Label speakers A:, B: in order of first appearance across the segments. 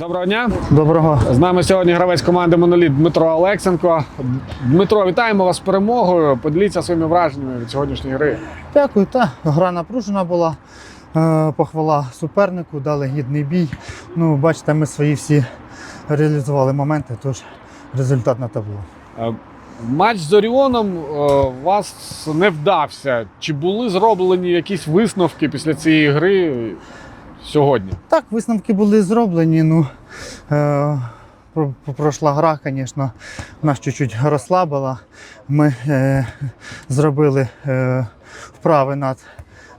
A: Доброго дня.
B: Доброго.
A: З нами сьогодні гравець команди Моноліт Дмитро Олексенко. Дмитро, вітаємо вас з перемогою. Поділіться своїми враженнями від сьогоднішньої гри.
B: Дякую. Та гра напружена була. Е, Похвала супернику, дали гідний бій. Ну, бачите, ми свої всі реалізували моменти, тож результат на табло.
A: Е, Матч з Оріоном е, у вас не вдався. Чи були зроблені якісь висновки після цієї гри сьогодні?
B: Так, висновки були зроблені. Ну, е, пройшла гра, звісно, нас чуть-чуть розслабила. Ми е, зробили е, вправи над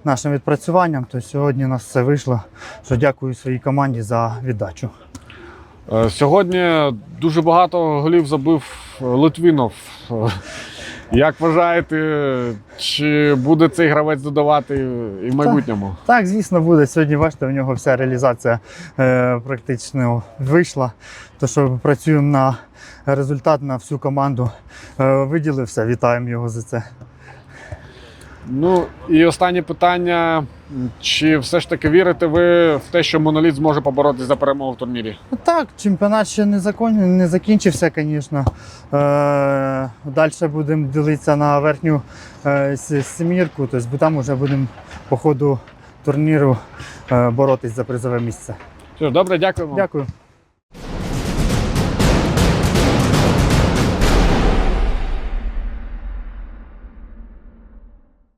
B: нашим відпрацюванням, то сьогодні у нас все вийшло. Що дякую своїй команді за віддачу.
A: Е, Сьогодні дуже багато голів забив Литвинов. Як вважаєте, чи буде цей гравець додавати і в майбутньому?
B: Так, звісно, буде. Сьогодні, бачите, в нього вся реалізація е, практично вийшла. То що працюємо на результат на всю команду. Е, виділився, вітаємо його за це.
A: Ну і останнє питання: чи все ж таки вірите ви в те, що моноліт зможе поборотися за перемогу в турнірі?
B: Ну, Так, чемпіонат ще не, закон... не закінчився, звісно. Е, далі будемо дивитися на верхню е, сімірку, тобто бо там вже будемо по ходу турніру е, боротись за призове місце.
A: Що ж, добре, дякуємо.
B: Дякую.